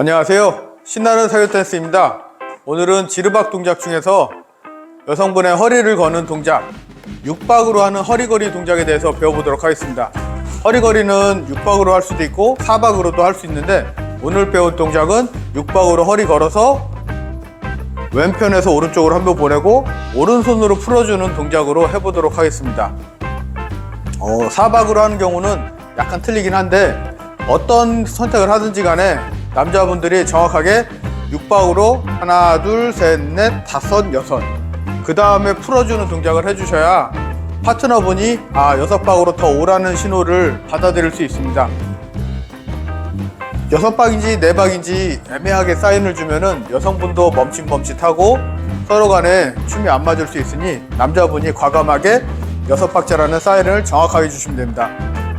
안녕하세요. 신나는 사교 댄스입니다. 오늘은 지르박 동작 중에서 여성분의 허리를 거는 동작, 육박으로 하는 허리거리 동작에 대해서 배워보도록 하겠습니다. 허리거리는 육박으로 할 수도 있고 사박으로도 할 수 있는데 오늘 배울 동작은 육박으로 허리 걸어서 왼편에서 오른쪽으로 한 번 보내고 오른손으로 풀어주는 동작으로 해보도록 하겠습니다. 어, 사박으로 하는 경우는 약간 틀리긴 한데 어떤 선택을 하든지 간에 남자분들이 정확하게 육박으로 하나 둘 셋 넷 다섯 여섯 그 다음에 풀어주는 동작을 해주셔야 파트너분이 아 여섯 박으로 더 오라는 신호를 받아들일 수 있습니다. 여섯 박인지 네 박인지 애매하게 사인을 주면은 여성분도 멈칫멈칫하고 서로 간에 춤이 안 맞을 수 있으니 남자분이 과감하게 여섯 박자라는 사인을 정확하게 주시면 됩니다.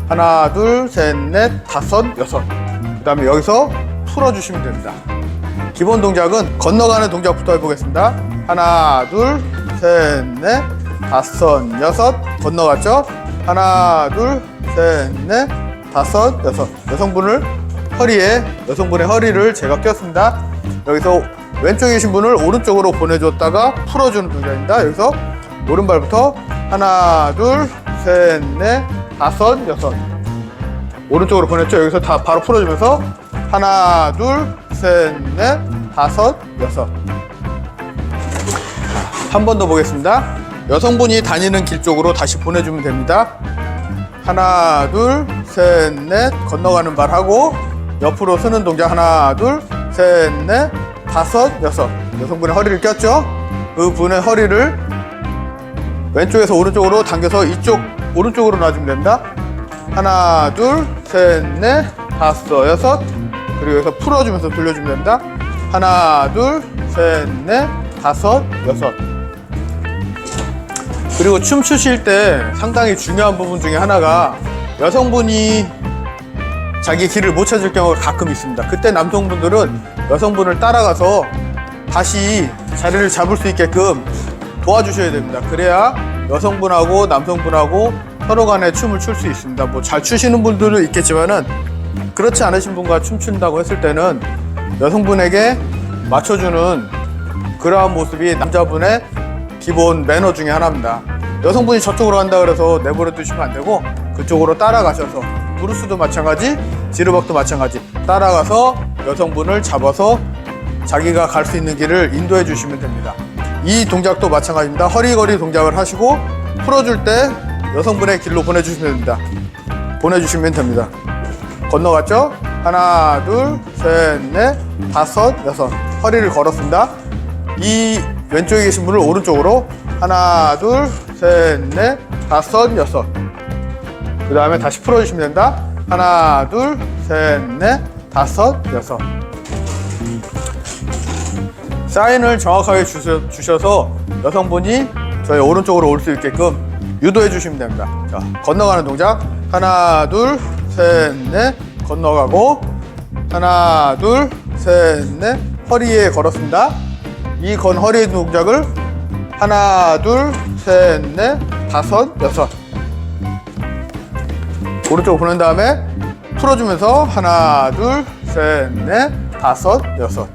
하나, 둘, 셋, 넷, 다섯, 여섯. 그 다음에 여기서 풀어주시면 됩니다. 기본 동작은 건너가는 동작부터 해보겠습니다. 하나, 둘, 셋, 넷, 다섯, 여섯. 건너갔죠? 하나, 둘, 셋, 넷, 다섯, 여섯. 여성분을 허리에, 여성분의 허리를 제가 꼈습니다. 여기서 왼쪽에 계신 분을 오른쪽으로 보내줬다가 풀어주는 동작입니다. 여기서 오른발부터 하나, 둘, 셋, 넷, 다섯, 여섯. 오른쪽으로 보냈죠? 여기서 다 바로 풀어주면서 하나, 둘, 셋, 넷, 다섯, 여섯. 한 번 더 보겠습니다. 여성분이 다니는 길 쪽으로 다시 보내주면 됩니다. 하나, 둘, 셋, 넷, 건너가는 발 하고 옆으로 서는 동작 하나, 둘, 셋, 넷, 다섯, 여섯. 여성분의 허리를 꼈죠? 그 분의 허리를 왼쪽에서 오른쪽으로 당겨서 이쪽 오른쪽으로 놔주면 됩니다. 하나, 둘, 셋, 넷, 다섯, 여섯. 그리고 여기서 풀어주면서 돌려주면 됩니다. 하나, 둘, 셋, 넷, 다섯, 여섯. 그리고 춤 추실 때 상당히 중요한 부분 중에 하나가 여성분이 자기 길을 못 찾을 경우가 가끔 있습니다. 그때 남성분들은 여성분을 따라가서 다시 자리를 잡을 수 있게끔 도와주셔야 됩니다. 그래야 여성분하고 남성분하고 서로 간에 춤을 출 수 있습니다. 뭐 잘 추시는 분들도 있겠지만은 그렇지 않으신 분과 춤춘다고 했을 때는 여성분에게 맞춰주는 그러한 모습이 남자분의 기본 매너 중에 하나입니다. 여성분이 저쪽으로 간다 그래서 내버려 두시면 안 되고 그쪽으로 따라가셔서 브루스도 마찬가지, 지르박도 마찬가지 따라가서 여성분을 잡아서 자기가 갈 수 있는 길을 인도해 주시면 됩니다. 이 동작도 마찬가지입니다. 허리거리 동작을 하시고 풀어줄 때 여성분의 길로 보내주시면 됩니다. 보내주시면 됩니다. 건너갔죠? 하나, 둘, 셋, 넷, 다섯, 여섯. 허리를 걸었습니다. 이 왼쪽에 계신 분을 오른쪽으로 하나, 둘, 셋, 넷, 다섯, 여섯. 그 다음에 다시 풀어주시면 된다. 하나, 둘, 셋, 넷, 다섯, 여섯. 사인을 정확하게 주셔, 주셔서 여성분이 저희 오른쪽으로 올 수 있게끔 유도해 주시면 됩니다. 자, 건너가는 동작. 하나, 둘, 셋, 넷. 건너가고. 하나, 둘, 셋, 넷. 허리에 걸었습니다. 이 건 허리 동작을 하나, 둘, 셋, 넷, 다섯, 여섯. 오른쪽으로 보낸 다음에 풀어주면서 하나, 둘, 셋, 넷, 다섯, 여섯.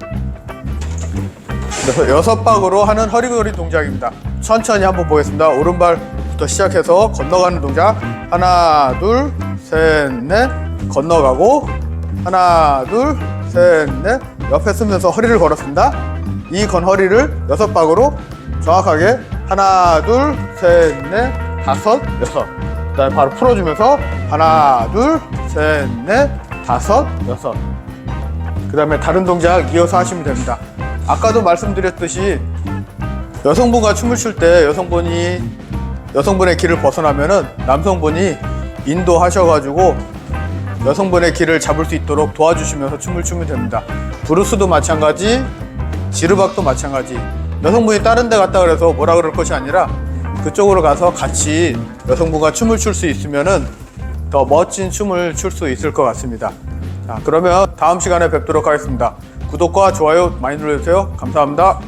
그래서 여섯 박으로 하는 허리거리 동작입니다. 천천히 한번 보겠습니다. 오른발부터 시작해서 건너가는 동작. 하나, 둘, 셋, 넷. 건너가고. 하나, 둘, 셋, 넷. 옆에 쓰면서 허리를 걸었습니다. 이 건 허리를 여섯 박으로 정확하게 하나, 둘, 셋, 넷, 다섯, 여섯. 그 다음에 바로 풀어주면서 하나, 둘, 셋, 넷, 다섯, 여섯. 그 다음에 다른 동작 이어서 하시면 됩니다. 아까도 말씀드렸듯이 여성분과 춤을 출 때 여성분이 여성분의 길을 벗어나면은 남성분이 인도하셔가지고 여성분의 길을 잡을 수 있도록 도와주시면서 춤을 추면 됩니다. 브루스도 마찬가지, 지르박도 마찬가지. 여성분이 다른 데 갔다 그래서 뭐라 그럴 것이 아니라 그쪽으로 가서 같이 여성분과 춤을 출 수 있으면은 더 멋진 춤을 출 수 있을 것 같습니다. 자, 그러면 다음 시간에 뵙도록 하겠습니다. 구독과 좋아요 많이 눌러주세요. 감사합니다.